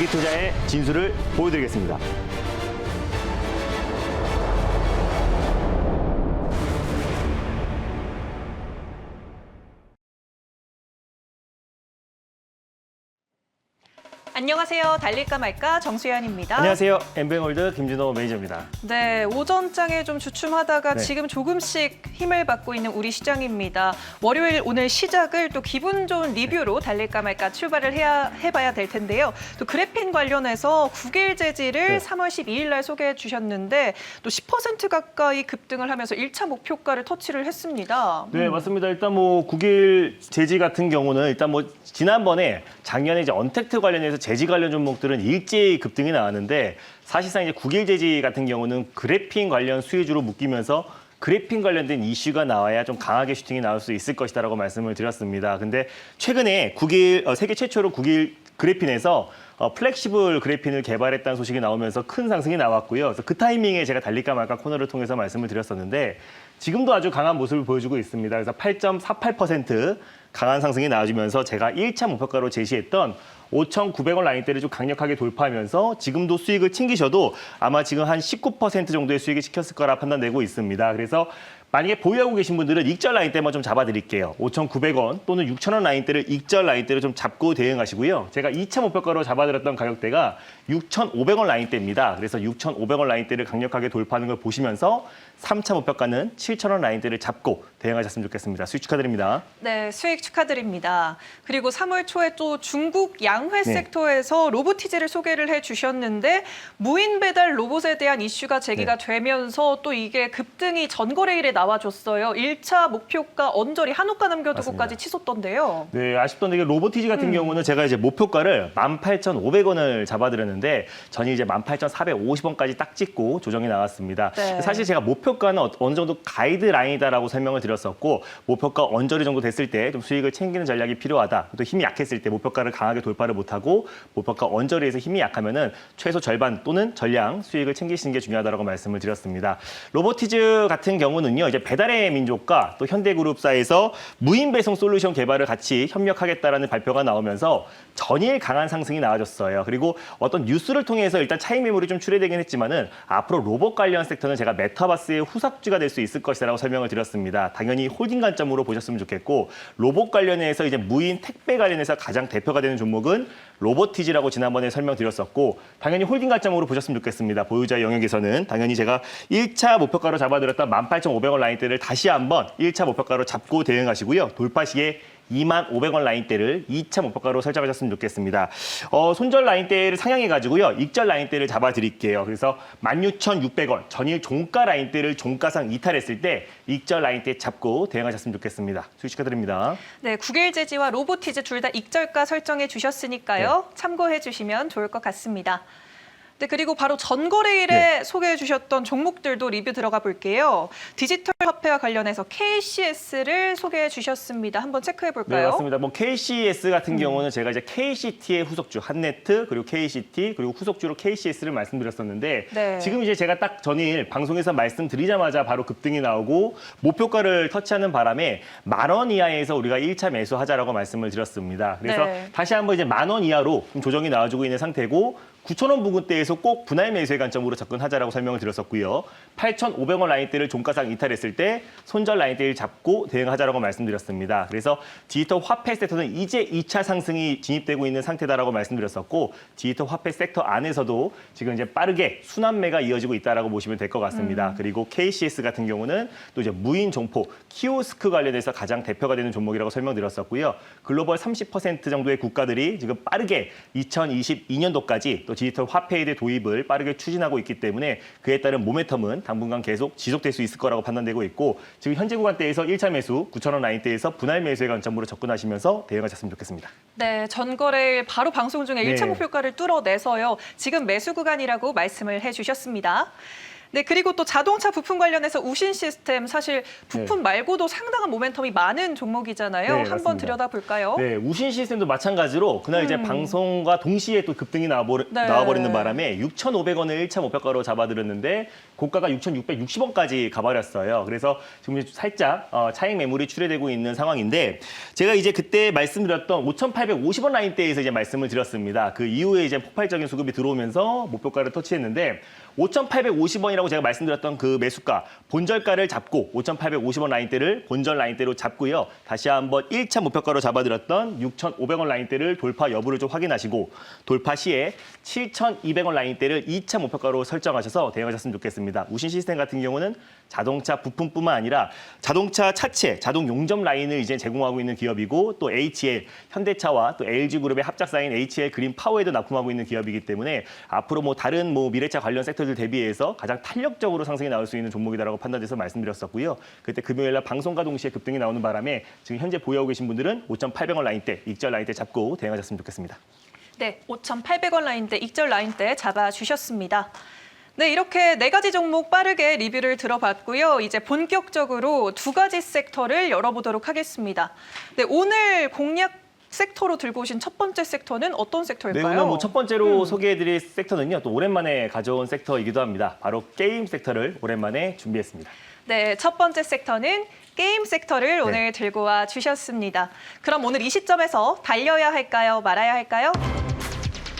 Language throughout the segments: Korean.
장기 투자의 진수를 보여드리겠습니다. 안녕하세요. 달릴까 말까 정수연입니다. 안녕하세요. 엠뱅월드 김진호 매니저입니다. 네, 오전장에 좀 주춤하다가 네. 지금 조금씩 힘을 받고 있는 우리 시장입니다. 월요일 오늘 시작을 또 기분 좋은 리뷰로 달릴까 말까 출발을 해야 해봐야 될 텐데요. 또 그래핀 관련해서 국일 재질을 네. 3월 12일 날 소개해 주셨는데 또 10% 가까이 급등을 하면서 1차 목표가를 터치를 했습니다. 네, 맞습니다. 일단 뭐 국일 재지 같은 경우는 일단 뭐 지난번에 작년에 이제 언택트 관련해서 재지 관련 종목들은 일제히 급등이 나왔는데 사실상 이제 국일 재지 같은 경우는 그래핀 관련 수혜주로 묶이면서 그래핀 관련된 이슈가 나와야 좀 강하게 슈팅이 나올 수 있을 것이다라고 말씀을 드렸습니다. 근데 최근에 국일 어, 세계 최초로 국일 그래핀에서 어, 플렉시블 그래핀을 개발했다는 소식이 나오면서 큰 상승이 나왔고요. 그래서 그 타이밍에 제가 달릴까 말까 코너를 통해서 말씀을 드렸었는데 지금도 아주 강한 모습을 보여주고 있습니다. 그래서 8.48% 강한 상승이 나와주면서 제가 1차 목표가로 제시했던 5,900원 라인대를 좀 강력하게 돌파하면서 지금도 수익을 챙기셔도 아마 지금 한 19% 정도의 수익을 시켰을 거라 판단되고 있습니다. 그래서 만약에 보유하고 계신 분들은 익절 라인대만 좀 잡아드릴게요. 5,900원 또는 6,000원 라인대를 익절 라인대로 좀 잡고 대응하시고요. 제가 2차 목표가로 잡아드렸던 가격대가 6,500원 라인대입니다. 그래서 6,500원 라인대를 강력하게 돌파하는 걸 보시면서 3차 목표가는 7,000원 라인대를 잡고 대응하셨으면 좋겠습니다. 수익 축하드립니다. 네, 수익 축하드립니다. 그리고 3월 초에 또 중국 양회 네. 섹터에서 로보티즈를 소개를 해 주셨는데 무인 배달 로봇에 대한 이슈가 제기가 네. 되면서 또 이게 급등이 전거래일에 나와줬어요. 1차 목표가 언저리 한호가 남겨두고까지 치솟던데요. 네, 아쉽던데 이게 로보티지 같은 음. 경우는 제가 이제 목표가를 18,500원을 잡아드렸는데 전이 이제 18,450원까지 딱 찍고 조정이 나왔습니다. 네. 사실 제가 목표 가는 어- 어느 정도 가이드라인이다라고 설명을 드렸었고 목표가 언저리 정도 됐을 때 좀 수익을 챙기는 전략이 필요하다. 또 힘이 약했을 때 목표가를 강하게 돌파를 못하고 목표가 언저리에서 힘이 약하면은 최소 절반 또는 전량 수익을 챙기시는 게 중요하다고 말씀을 드렸습니다. 로보티즈 같은 경우는요, 이제 배달의 민족과 또 현대그룹사에서 무인 배송 솔루션 개발을 같이 협력하겠다라는 발표가 나오면서 전일 강한 상승이 나와줬어요. 그리고 어떤 뉴스를 통해서 일단 차익 매물이 좀 출회되긴 했지만은 앞으로 로봇 관련 섹터는 제가 메타버스 의 후석주가 될 수 있을 것이라고 설명을 드렸습니다. 당연히 홀딩 관점으로 보셨으면 좋겠고 로봇 관련해서 이제 무인 택배 관련해서 가장 대표가 되는 종목은 로보티즈라고 지난번에 설명드렸었고 당연히 홀딩 관점으로 보셨으면 좋겠습니다. 보유자 영역에서는 당연히 제가 1차 목표가로 잡아드렸던 18,500원 라인대를 다시 한번 1차 목표가로 잡고 대응하시고요. 돌파 시에 2만 500원 라인대를 2차 목표가로 설정하셨으면 좋겠습니다. 어, 손절 라인대를 상향해가지고요. 익절 라인대를 잡아드릴게요. 그래서 16,600원 전일 종가 라인대를 종가상 이탈했을 때 익절 라인대 잡고 대응하셨으면 좋겠습니다. 수익 축하드립니다. 네, 국일제지와 로보티즈 둘 다 익절가 설정해 주셨으니까요. 참고해 주시면 좋을 것 같습니다. 네, 그리고 바로 전거래일에 네. 소개해 주셨던 종목들도 리뷰 들어가 볼게요. 디지털 화폐와 관련해서 KCS를 소개해 주셨습니다. 한번 체크해 네, 볼까요? 맞습니다. 뭐 KCS 같은 경우는 제가 이제 KCT의 후속주 한네트 그리고 KCT 그리고 후속주로 KCS를 말씀드렸었는데 네. 지금 이제 제가 딱 전일 방송에서 말씀드리자마자 바로 급등이 나오고 목표가를 터치하는 바람에 만 원 이하에서 우리가 1차 매수하자라고 말씀을 드렸습니다. 그래서 네. 다시 한번 이제 만 원 이하로 좀 조정이 나와주고 있는 상태고 9,000원 부근대에서 꼭 분할 매수의 관점으로 접근하자라고 설명을 드렸었고요. 8,500원 라인대를 종가상 이탈했을 때 손절 라인대를 잡고 대응하자라고 말씀드렸습니다. 그래서 디지털 화폐 섹터는 이제 2차 상승이 진입되고 있는 상태다라고 말씀드렸었고 디지털 화폐 섹터 안에서도 지금 이제 빠르게 순환매가 이어지고 있다라고 보시면 될 것 같습니다. 그리고 KCS 같은 경우는 또 이제 무인 점포 키오스크 관련해서 가장 대표가 되는 종목이라고 설명드렸었고요. 글로벌 30% 정도의 국가들이 지금 빠르게 2022년도까지 또 디지털 화폐에 도입을 빠르게 추진하고 있기 때문에 그에 따른 모멘텀은 당분간 계속 지속될 수 있을 거라고 판단되고 있고 지금 현재 구간대에서 1차 매수 9,000원 라인대에서 분할 매수의 관점으로 접근하시면서 대응하셨으면 좋겠습니다. 네, 전거래일 바로 방송 중에 네. 1차 목표가를 뚫어내서요. 지금 매수 구간이라고 말씀을 해 주셨습니다. 네, 그리고 또 자동차 부품 관련해서 우신 시스템 사실 부품 말고도 상당한 모멘텀이 많은 종목이잖아요. 네, 한번 맞습니다. 들여다볼까요? 네, 우신 시스템도 마찬가지로 그날 이제 음. 방송과 동시에 또 급등이 나와버, 네. 나와버리는 바람에 6,500원을 1차 목표가로 잡아들였는데 고가가 6,660원까지 가버렸어요. 그래서 지금 살짝 어, 차익 매물이 출회되고 있는 상황인데 제가 이제 그때 말씀드렸던 5,850원 라인대에서 이제 말씀을 드렸습니다. 그 이후에 이제 폭발적인 수급이 들어오면서 목표가를 터치했는데 5,850원이라고 제가 말씀드렸던 그 매수가 본절가를 잡고 5,850원 라인대를 본절 라인대로 잡고요. 다시 한번 1차 목표가로 잡아드렸던 6,500원 라인대를 돌파 여부를 좀 확인하시고 돌파 시에 7,200원 라인대를 2차 목표가로 설정하셔서 대응하셨으면 좋겠습니다. 우신 시스템 같은 경우는 자동차 부품뿐만 아니라 자동차 차체, 자동 용접 라인을 이제 제공하고 있는 기업이고 또 HL, 현대차와 또 LG그룹의 합작사인 HL 그린 파워에도 납품하고 있는 기업이기 때문에 앞으로 뭐 다른 뭐 미래차 관련 섹터들 대비해서 가장 탄력적으로 상승이 나올 수 있는 종목이다라고 판단돼서 말씀드렸었고요. 그때 금요일 날 방송과 동시에 급등이 나오는 바람에 지금 현재 보유하고 계신 분들은 5,800원 라인대, 익절 라인대 잡고 대응하셨으면 좋겠습니다. 네, 5,800원 라인대, 익절 라인대 잡아주셨습니다. 네, 이렇게 네 가지 종목 빠르게 리뷰를 들어봤고요. 이제 본격적으로 두 가지 섹터를 열어보도록 하겠습니다. 네, 오늘 공략 섹터로 들고 오신 첫 번째 섹터는 어떤 네, 섹터일까요? 오늘 뭐 첫 번째로 소개해드릴 섹터는요. 또 오랜만에 가져온 섹터이기도 합니다. 바로 게임 섹터를 오랜만에 준비했습니다. 네, 첫 번째 섹터는 게임 섹터를 오늘 들고 와 주셨습니다. 그럼 오늘 이 시점에서 달려야 할까요? 말아야 할까요?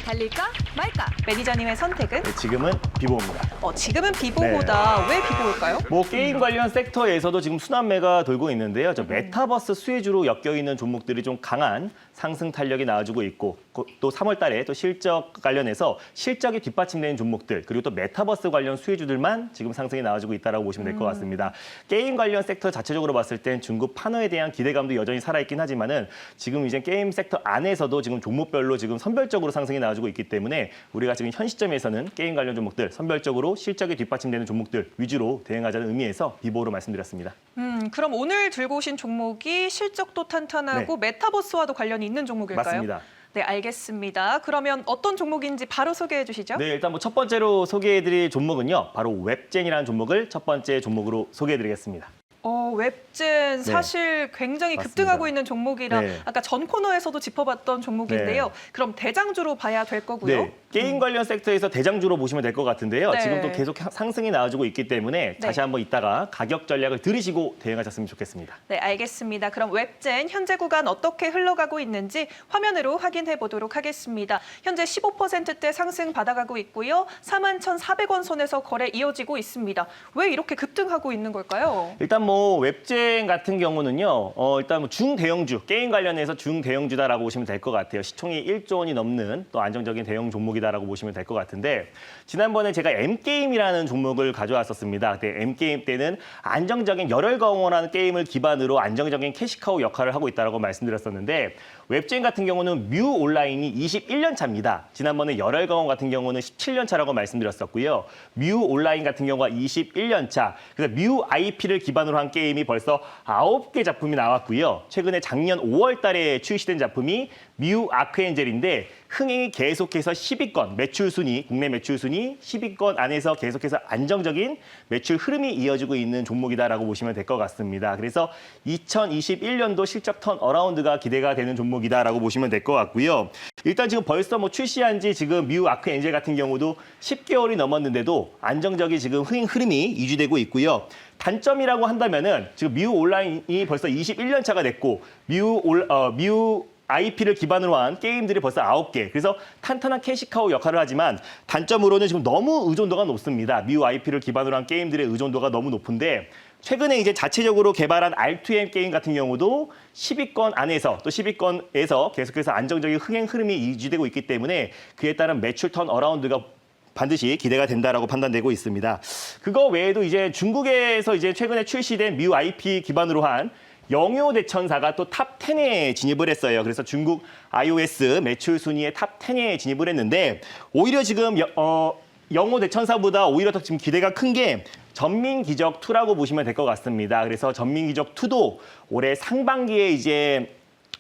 달릴까 말까? 매니저님의 선택은? 네, 지금은 비보입니다. 어, 지금은 비보보다 왜 비보일까요? 뭐 게임 관련 섹터에서도 지금 순환매가 돌고 있는데요. 저 메타버스 수혜주로 엮여 있는 종목들이 좀 강한 상승 탄력이 나와주고 있고 고- 또 3월 달에 또 실적 관련해서 실적이 뒷받침되는 종목들 그리고 또 메타버스 관련 수혜주들만 지금 상승이 나와주고 있다라고 보시면 될 것 같습니다. 게임 관련 섹터 자체적으로 봤을 땐 중국 판호에 대한 기대감도 여전히 살아있긴 하지만은 지금 이제 게임 섹터 안에서도 지금 종목별로 지금 선별적으로 상승이 나와주고 있기 때문에 우리가 지금 현 시점에서는 게임 관련 종목들 선별적으로 실적이 뒷받침되는 종목들 위주로 대응하자는 의미에서 비보로 말씀드렸습니다. 음, 그럼 오늘 들고 오신 종목이 실적도 탄탄하고 메타버스와도 관련이 있는 종목일까요? 네. 맞습니다. 네, 알겠습니다. 그러면 어떤 종목인지 바로 소개해 주시죠. 네, 일단 뭐 첫 번째로 소개해 드릴 종목은요, 바로 웹젠이라는 종목을 첫 번째 종목으로 소개해 드리겠습니다. 어, 웹젠 사실 굉장히 네. 맞습니다. 급등하고 있는 종목이라 네. 아까 전 코너에서도 짚어봤던 종목인데요. 네. 그럼 대장주로 봐야 될 거고요. 네, 게임 관련 섹터에서 대장주로 보시면 될 것 같은데요. 네. 지금 또 계속 하- 상승이 나와주고 있기 때문에 다시 한번 이따가 가격 전략을 들으시고 대응하셨으면 좋겠습니다. 네, 알겠습니다. 그럼 웹젠 현재 구간 어떻게 흘러가고 있는지 화면으로 확인해 보도록 하겠습니다. 현재 15%대 상승 받아가고 있고요. 41,400원 선에서 거래 이어지고 있습니다. 왜 이렇게 급등하고 있는 걸까요? 일단 뭐 웹젠 같은 경우는요, 어, 일단 뭐 중대형주, 게임 관련해서 중대형주다라고 보시면 될 것 같아요. 시총이 1조 원이 넘는 또 안정적인 대형 종목이다라고 보시면 될 것 같은데, 지난번에 제가 M게임이라는 종목을 가져왔었습니다. 그때 M게임 때는 안정적인 열혈 강원하는 게임을 기반으로 안정적인 캐시카우 역할을 하고 있다라고 말씀드렸었는데, 웹젠 같은 경우는 뮤 온라인이 21년 차입니다. 지난번에 열혈 강원 같은 경우는 17년 차라고 말씀드렸었고요. 뮤 온라인 같은 경우가 21년 차. 그래서 뮤 IP를 기반으로 한 게임 이 벌써 9개 작품이 나왔고요. 최근에 작년 5월 달에 출시된 작품이 뮤 아크엔젤인데 흥행이 계속해서 10위권 매출 순위, 국내 매출 순위 10위권 안에서 계속해서 안정적인 매출 흐름이 이어지고 있는 종목이다라고 보시면 될 것 같습니다. 그래서 2021년도 실적 턴 어라운드가 기대가 되는 종목이다라고 보시면 될 것 같고요. 일단 지금 벌써 뭐 출시한 지 지금 뮤 아크 엔젤 같은 경우도 10개월이 넘었는데도 안정적인 지금 흥행 흐름이 유지되고 있고요. 단점이라고 한다면은 지금 뮤 온라인이 벌써 21년 차가 됐고 뮤 올, 어, 뮤 IP를 기반으로 한 게임들이 벌써 9개. 그래서 탄탄한 캐시카우 역할을 하지만 단점으로는 지금 너무 의존도가 높습니다. 뮤 IP를 기반으로 한 게임들의 의존도가 너무 높은데 최근에 이제 자체적으로 개발한 R2M 게임 같은 경우도 10위권 안에서 또 10위권에서 계속해서 안정적인 흥행 흐름이 유지되고 있기 때문에 그에 따른 매출 턴 어라운드가 반드시 기대가 된다라고 판단되고 있습니다. 그거 외에도 이제 중국에서 이제 최근에 출시된 뮤 IP 기반으로 한 영요 대천사가 또 탑 10에 진입을 했어요. 그래서 중국 iOS 매출 순위의 탑 10에 진입을 했는데 오히려 지금 여- 어, 영호 대천사보다 오히려 더 지금 기대가 큰 게 전민 기적 2라고 보시면 될 것 같습니다. 그래서 전민 기적 2도 올해 상반기에 이제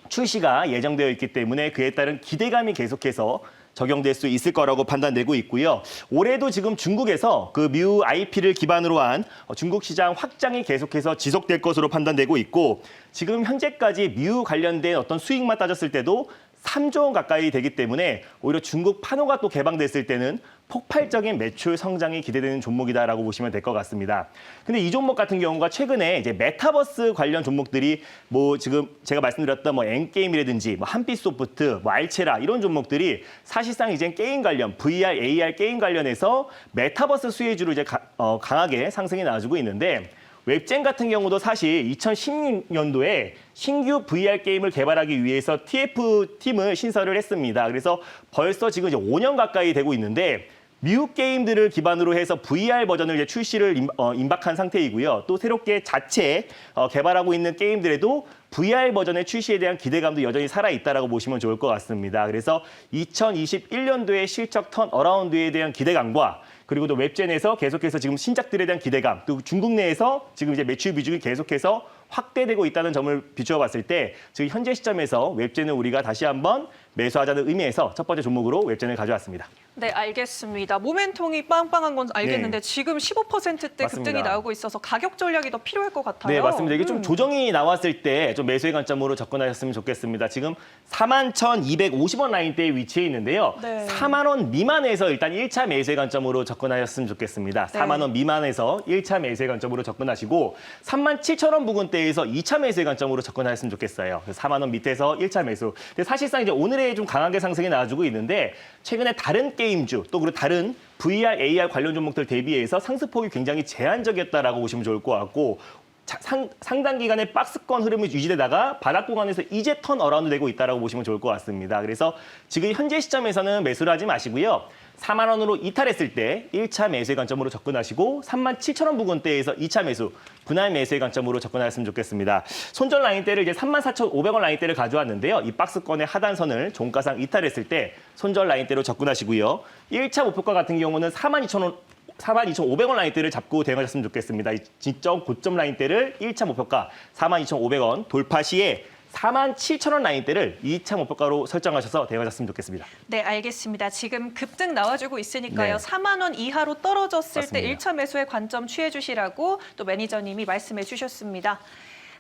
출시가 예정되어 있기 때문에 그에 따른 기대감이 계속해서 적용될 수 있을 거라고 판단되고 있고요. 올해도 지금 중국에서 그 미우 IP를 기반으로 한 어, 중국 시장 확장이 계속해서 지속될 것으로 판단되고 있고 지금 현재까지 미우 관련된 어떤 수익만 따졌을 때도 3조 원 가까이 되기 때문에 오히려 중국 판호가 또 개방됐을 때는 폭발적인 매출 성장이 기대되는 종목이다라고 보시면 될 것 같습니다. 근데 이 종목 같은 경우가 최근에 이제 메타버스 관련 종목들이 뭐 지금 제가 말씀드렸던 뭐 엔게임이라든지 뭐 한빛소프트, 뭐 알체라 이런 종목들이 사실상 이제 게임 관련 VR, AR 게임 관련해서 메타버스 수혜주로 이제 가- 어, 강하게 상승이 나와주고 있는데 웹젠 같은 경우도 사실 2016년도에 신규 VR 게임을 개발하기 위해서 TF 팀을 신설을 했습니다. 그래서 벌써 지금 이제 5년 가까이 되고 있는데 미국 게임들을 기반으로 해서 VR 버전을 이제 출시를 임, 어, 임박한 상태이고요. 또 새롭게 자체 어, 개발하고 있는 게임들에도 VR 버전의 출시에 대한 기대감도 여전히 살아 있다라고 보시면 좋을 것 같습니다. 그래서 2021년도에 실적 턴 어라운드에 대한 기대감과 그리고 또 웹젠에서 계속해서 지금 신작들에 대한 기대감, 또 중국 내에서 지금 이제 매출 비중이 계속해서 확대되고 있다는 점을 비추어 봤을 때 지금 현재 시점에서 웹젠을 우리가 다시 한번 매수하자는 의미에서 첫 번째 종목으로 웹젠을 가져왔습니다. 네, 알겠습니다. 모멘통이 빵빵한 건 알겠는데 네. 지금 15%대 급등이 맞습니다. 나오고 있어서 가격 전략이 더 필요할 것 같아요. 네, 맞습니다. 이게 좀 음. 조정이 나왔을 때 좀 매수의 관점으로 접근하셨으면 좋겠습니다. 지금 41,250원 라인대에 위치해 있는데요. 네. 4만 원 미만에서 일단 1차 매수의 관점으로 접근하셨으면 좋겠습니다. 네. 4만 원 미만에서 1차 매수의 관점으로 접근하시고 3만 7천 원 부근대에서 2차 매수의 관점으로 접근하셨으면 좋겠어요. 그래서 4만 원 밑에서 1차 매수. 근데 사실상 이제 오늘 의좀 강하게 상승이 나와주고 있는데 최근에 다른 게임주 또 그리고 다른 VR, AR 관련 종목들 대비해서 상승폭이 굉장히 제한적이었다라고 보시면 좋을 것 같고 자- 상, 상당 기간의 박스권 흐름이 유지되다가 바닥 구간에서 이제 턴 어라운드 되고 있다라고 보시면 좋을 것 같습니다. 그래서 지금 현재 시점에서는 매수를 하지 마시고요. 4만 원으로 이탈했을 때 1차 매수의 관점으로 접근하시고 3만 7천 원 부근대에서 2차 매수, 분할 매수의 관점으로 접근하셨으면 좋겠습니다. 손절 라인대를 이제 3만 4,500원 라인대를 가져왔는데요. 이 박스권의 하단선을 종가상 이탈했을 때 손절 라인대로 접근하시고요. 1차 목표가 같은 경우는 4만 2천 원 42,500원 라인대를 잡고 대응하셨으면 좋겠습니다. 이 지점 고점 라인대를 1차 목표가 42,500원 돌파 시에 47,000원 라인대를 2차 목표가로 설정하셔서 대응하셨으면 좋겠습니다. 네, 알겠습니다. 지금 급등 나와주고 있으니까요. 네. 4만 원 이하로 떨어졌을 때 맞습니다. 1차 매수의 관점 취해 주시라고 또 매니저님이 말씀해 주셨습니다.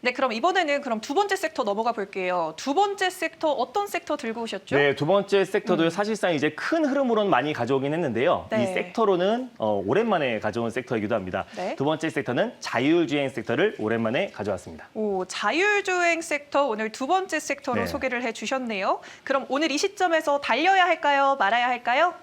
네, 그럼 이번에는 그럼 두 번째 섹터 넘어가 볼게요. 두 번째 섹터 어떤 섹터 들고 오셨죠? 네, 두 번째 섹터도 사실상 이제 큰 흐름으로는 많이 가져오긴 했는데요. 네. 이 섹터로는 어, 오랜만에 가져온 섹터이기도 합니다. 네. 두 번째 섹터는 자율주행 섹터를 오랜만에 가져왔습니다. 오, 자율주행 섹터 오늘 두 번째 섹터로 네. 소개를 해 주셨네요. 그럼 오늘 이 시점에서 달려야 할까요? 말아야 할까요?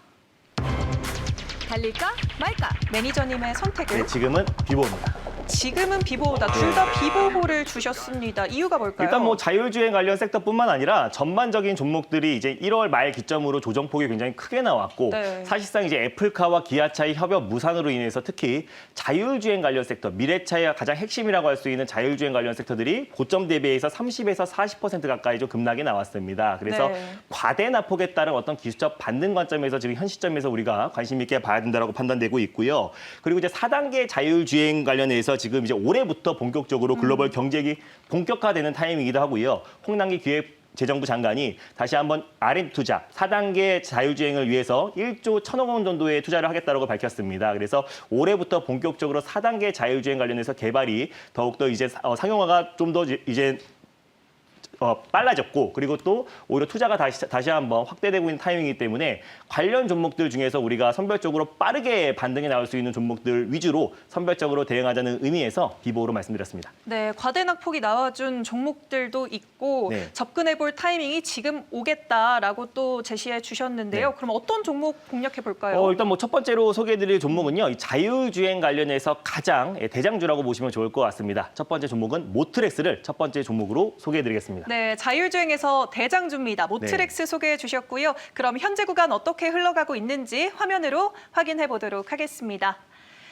달릴까 말까 매니저님의 선택은 네, 지금은 비보입니다. 지금은 비보다 둘 다 비보호를 주셨습니다. 이유가 뭘까요? 일단 뭐 자율주행 관련 섹터뿐만 아니라 전반적인 종목들이 이제 1월 말 기점으로 조정폭이 굉장히 크게 나왔고 네. 사실상 이제 애플카와 기아차의 협업 무산으로 인해서 특히 자율주행 관련 sek터 미래차의 가장 핵심이라고 할 수 있는 자율주행 관련 섹터들이 고점 대비해서 30에서 40% 가까이 좀 급락이 나왔습니다. 그래서 네. 과대 낙폭에 따른 어떤 기술적 반등 관점에서 지금 현 시점에서 우리가 관심 있게 봐야 된다고 판단되고 있고요. 그리고 이제 4단계 자율주행 관련해서 지금 이제 올해부터 본격적으로 글로벌 경제기 본격화되는 타임이기도 하고요. 홍남기 기획 재정부 장관이 다시 한번 R&D 투자 4단계 자율주행을 위해서 1조 1천억 원 정도의 투자를 하겠다고 밝혔습니다. 그래서 올해부터 본격적으로 4단계 자율주행 관련해서 개발이 더욱더 이제 사- 어, 상용화가 좀 더 이제 어, 빨라졌고 그리고 또 오히려 투자가 다시 다시 한번 확대되고 있는 타이밍이기 때문에 관련 종목들 중에서 우리가 선별적으로 빠르게 반등이 나올 수 있는 종목들 위주로 선별적으로 대응하자는 의미에서 비보로 말씀드렸습니다. 네, 과대낙폭이 나와준 종목들도 있고 네. 접근해 볼 타이밍이 지금 오겠다라고 또 제시해 주셨는데요. 네. 그럼 어떤 종목 공략해 볼까요? 어, 일단 뭐 첫 번째로 소개해드릴 종목은요. 이 자율주행 관련해서 가장 예, 대장주라고 보시면 좋을 것 같습니다. 첫 번째 종목은 모트렉스를 첫 번째 종목으로 소개해드리겠습니다. 네, 자율주행에서 대장주입니다. 모트렉스 소개해 주셨고요. 그럼 현재 구간 어떻게 흘러가고 있는지 화면으로 확인해 보도록 하겠습니다.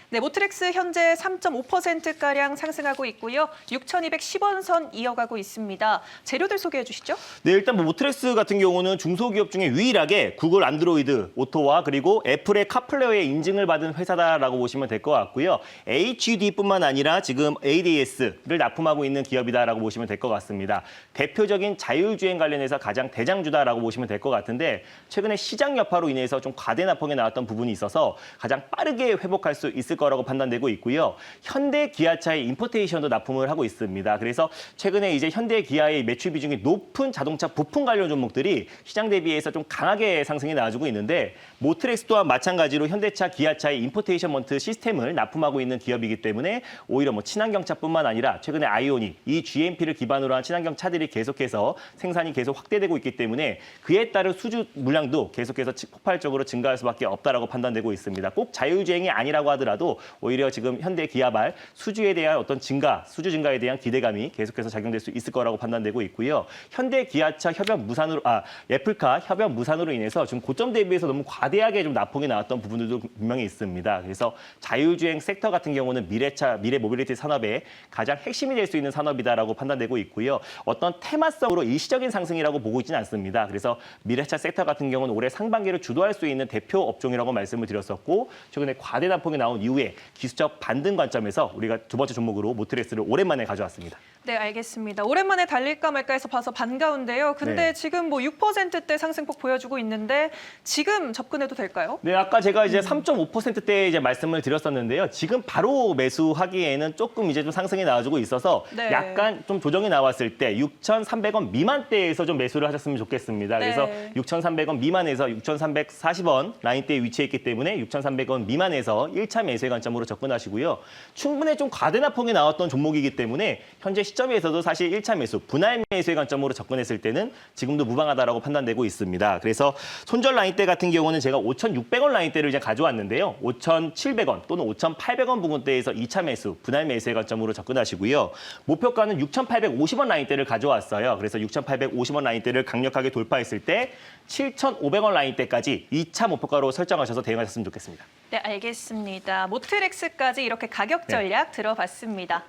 네, 모트렉스 현재 3.5%가량 상승하고 있고요. 6,210원 선 이어가고 있습니다. 재료들 소개해 주시죠. 네, 일단 뭐 모트렉스 같은 경우는 중소기업 중에 유일하게 구글 안드로이드 오토와 그리고 애플의 카플레어의 인증을 받은 회사다라고 보시면 될 것 같고요. HUD뿐만 아니라 지금 ADS를 납품하고 있는 기업이다라고 보시면 될 것 같습니다. 대표적인 자율주행 관련해서 가장 대장주다라고 보시면 될 것 같은데 최근에 시장 여파로 인해서 좀 과대 납품에 나왔던 부분이 있어서 가장 빠르게 회복할 수 있을 거라고 판단되고 있고요. 현대 기아차의 임포테이션도 납품을 하고 있습니다. 그래서 최근에 이제 현대 기아의 매출 비중이 높은 자동차 부품 관련 종목들이 시장 대비해서 좀 강하게 상승이 나와주고 있는데 모트렉스 또한 마찬가지로 현대차, 기아차의 임포테이션먼트 시스템을 납품하고 있는 기업이기 때문에 오히려 뭐 친환경차뿐만 아니라 최근에 아이오닉, 이 GMP를 기반으로 한 친환경 차들이 계속해서 생산이 계속 확대되고 있기 때문에 그에 따른 수주 물량도 계속해서 치- 폭발적으로 증가할 수밖에 없다라고 판단되고 있습니다. 꼭 자율주행이 아니라고 하더라도 오히려 지금 현대 기아발 수주에 대한 어떤 증가, 수주 증가에 대한 기대감이 계속해서 작용될 수 있을 거라고 판단되고 있고요. 현대 기아차 협약 무산으로 아 애플카 협약 무산으로 인해서 지금 고점 대비해서 너무 과대하게 좀 납품이 나왔던 부분들도 분명히 있습니다. 그래서 자율주행 섹터 같은 경우는 미래차, 미래 모빌리티 산업의 가장 핵심이 될 수 있는 산업이다라고 판단되고 있고요. 어떤 테마성으로 일시적인 상승이라고 보고 있지는 않습니다. 그래서 미래차 섹터 같은 경우는 올해 상반기를 주도할 수 있는 대표 업종이라고 말씀을 드렸었고 최근에 과대 납품이 나온 이후 에 기술적 반등 관점에서 우리가 두 번째 종목으로 모트레스를 오랜만에 가져왔습니다. 네, 알겠습니다. 오랜만에 달릴까 말까 해서 봐서 반가운데요. 근데 네. 지금 뭐 6%대 상승폭 보여주고 있는데 지금 접근해도 될까요? 네, 아까 제가 이제 3.5%대 이제 말씀을 드렸었는데요. 지금 바로 매수하기에는 조금 이제 좀 상승이 나와주고 있어서 네. 약간 좀 조정이 나왔을 때 6,300원 미만대에서 좀 매수를 하셨으면 좋겠습니다. 그래서 네. 6,300원 미만에서 6,340원 라인대에 위치해 있기 때문에 6,300원 미만에서 1차 매수의 관점으로 접근하시고요. 충분히 좀 과대납폭이 나왔던 종목이기 때문에 현재 시 점에서도 사실 1차 매수, 분할 매수의 관점으로 접근했을 때는 지금도 무방하다라고 판단되고 있습니다. 그래서 손절 라인대 같은 경우는 제가 5,600원 라인대를 이제 가져왔는데요. 5,700원 또는 5,800원 부근대에서 2차 매수, 분할 매수의 관점으로 접근하시고요. 목표가는 6,850원 라인대를 가져왔어요. 그래서 6,850원 라인대를 강력하게 돌파했을 때 7,500원 라인대까지 2차 목표가로 설정하셔서 대응하셨으면 좋겠습니다. 네, 알겠습니다. 모트렉스까지 이렇게 가격 네. 전략 들어봤습니다.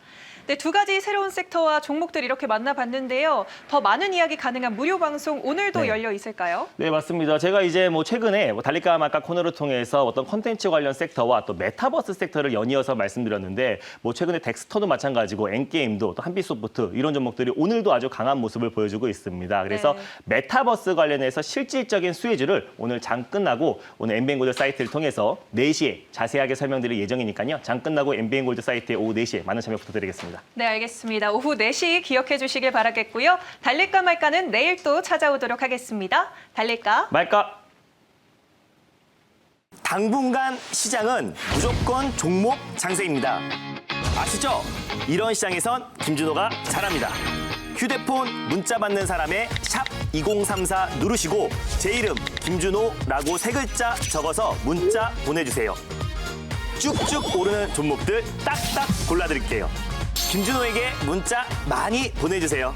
네, 두 가지 새로운 섹터와 종목들 이렇게 만나봤는데요. 더 많은 이야기 가능한 무료 방송 오늘도 네. 열려 있을까요? 네, 맞습니다. 제가 이제 뭐 최근에 뭐 달릴까 말까 코너를 통해서 어떤 컨텐츠 관련 섹터와 또 메타버스 섹터를 연이어서 말씀드렸는데 뭐 최근에 덱스터도 마찬가지고 엔게임도 또 한빛소프트 이런 종목들이 오늘도 아주 강한 모습을 보여주고 있습니다. 그래서 네. 메타버스 관련해서 실질적인 수혜주를 오늘 장 끝나고 오늘 엠비엔골드 사이트를 통해서 4시에 자세하게 설명드릴 예정이니까요. 장 끝나고 엠비엔골드 사이트에 오후 4시에 많은 참여 부탁드리 겠습니다. 네, 알겠습니다. 오후 4시 기억해 주시길 바라겠고요. 달릴까 말까는 내일 또 찾아오도록 하겠습니다. 달릴까? 말까? 당분간 시장은 무조건 종목 장세입니다. 아시죠? 이런 시장에선 김준호가 잘합니다. 휴대폰 문자 받는 사람의 샵 2034 누르시고 제 이름 김준호라고 세 글자 적어서 문자 보내주세요. 쭉쭉 오르는 종목들 딱딱 골라드릴게요. 김준호에게 문자 많이 보내주세요.